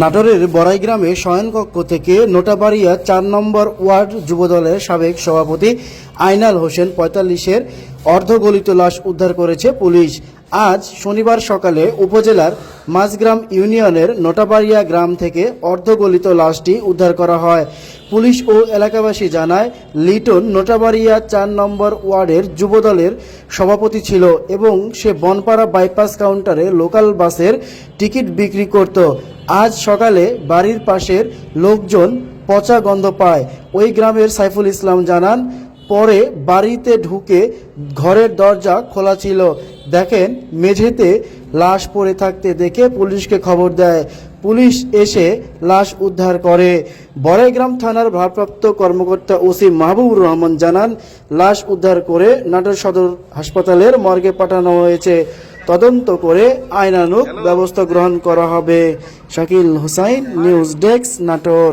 নাটোরের বড়াই গ্রামে শয়নকক্ষ থেকে নোটাবাড়িয়া চার নম্বর ওয়ার্ড যুবদলের সাবেক সভাপতি আইনাল হোসেন পঁয়তাল্লিশের অর্ধগলিত লাশ উদ্ধার করেছে পুলিশ। আজ শনিবার সকালে উপজেলার মাঝগ্রাম ইউনিয়নের নোটাবাড়িয়া গ্রাম থেকে অর্ধগলিত লাশটি উদ্ধার করা হয়। পুলিশ ও এলাকাবাসী জানায়, লিটন নোটাবাড়িয়া চার নম্বর ওয়ার্ডের যুবদলের সভাপতি ছিল এবং সে বনপাড়া বাইপাস কাউন্টারে লোকাল বাসের টিকিট বিক্রি করত। আজ সকালে বাড়ির পাশের লোকজন পচা গন্ধ পায়। ওই গ্রামের সাইফুল ইসলাম জানান পরে বাড়িতে ঢুকে ঘরের দরজা খোলা ছিল। দেখেন, মেঝেতে লাশ পড়ে থাকতে দেখে পুলিশকে খবর দেয়। পুলিশ এসে লাশ উদ্ধার করে। বড়াইগ্রাম থানার ভারপ্রাপ্ত কর্মকর্তা ওসি মাহবুবুর রহমান জানান, লাশ উদ্ধার করে নাটোর সদর হাসপাতালের মর্গে পাঠানো হয়েছে। তদন্ত করে আইনানুগ ব্যবস্থা গ্রহণ করা হবে। Shakil Hossain, news desk, Natore.